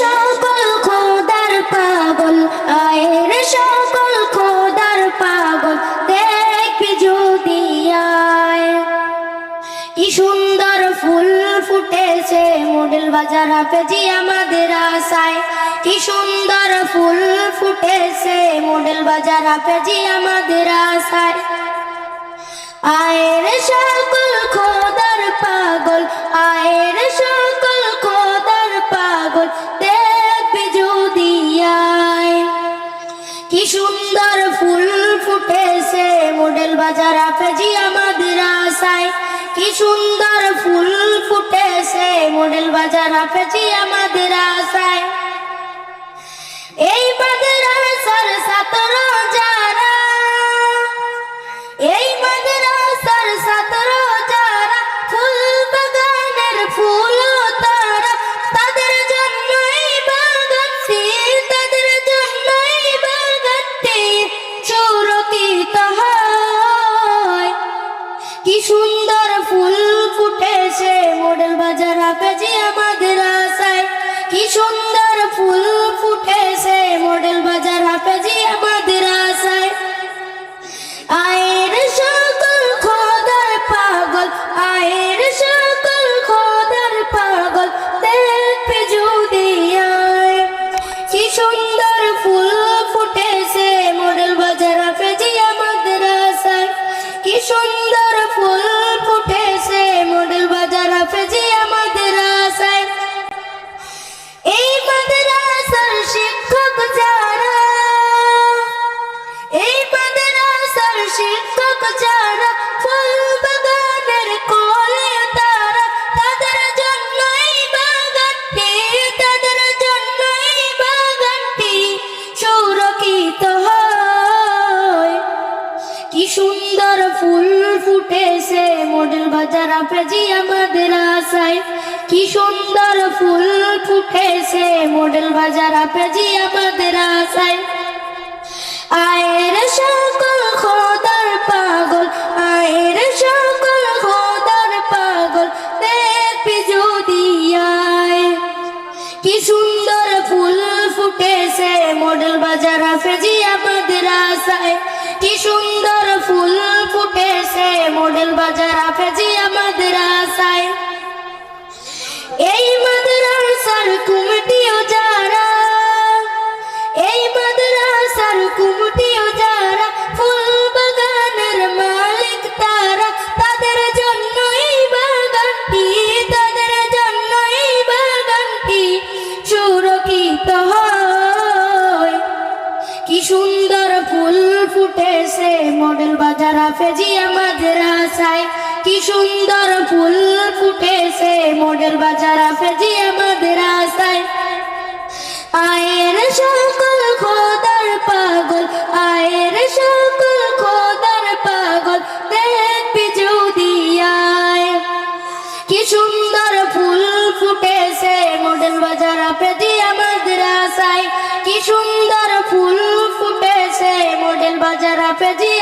সকল খোদার পাগল, আয়ের সকল খোদার পাগল, দেখবি যদি আয়। কি সুন্দর ফুল ফুটেছে মডেল বাজার হাফেজি আমাদের আশায়। কি সুন্দর ফুল ফুটেছে মডেল বাজার হাফেজি আমাদের আশায়। আয়ের সকল খোদার সুন্দর ফুল ফুটেছে। মডেল বাজার আফেজি আমাদের আশায় কি সুন্দর ফুল ফুটেছে। মডেল বাজার আফেজি আমাদের আশায় সুন্দর ফুল ফুটেছে। মডেল বাজার হাফেজি আমাদের ফুল ফুটেছে মডেল বাজার আফেজি আমাদের আশায় কি সুন্দর ফুল ফুটেছে মডেল বাজার আফেজি আমাদের আশায় আয়ের সকল খোদার পাগল, আয়ের সকল খোদার পাগল, দেখবি যদি আয়। কি সুন্দর ফুল ফুটেছে মডেল বাজার হাফেজি আমাদের আশায় কি সুন্দর বাজার হাফেজি আমাদের আশায় এই মাদ্রাসার কুমটিও যারা, এই মাদ্রাসার কুমটিও যারা, ফুল বাগানের মালিক তারা, তাদের জন্যই বাগানটি, তাদের জন্যই বাগানটি সুরক্ষিত হয়। কি সুন্দর ফুল ফুটেছে মডেল বাজার হাফেজি আমাদের আশায় কি সুন্দর ফুল ফুটেছে মডেল বাজার হাফেজি আমাদের আশায়। আয়ের সকল খোদার পাগল, আয়ের সকল খোদার পাগল, দেখবি যদি আয়। কি সুন্দর ফুল ফুটেছে মডেল বাজার আপেজি আমাদের আশায়। কি সুন্দর ফুল ফুটেছে মডেল বাজার আপেজি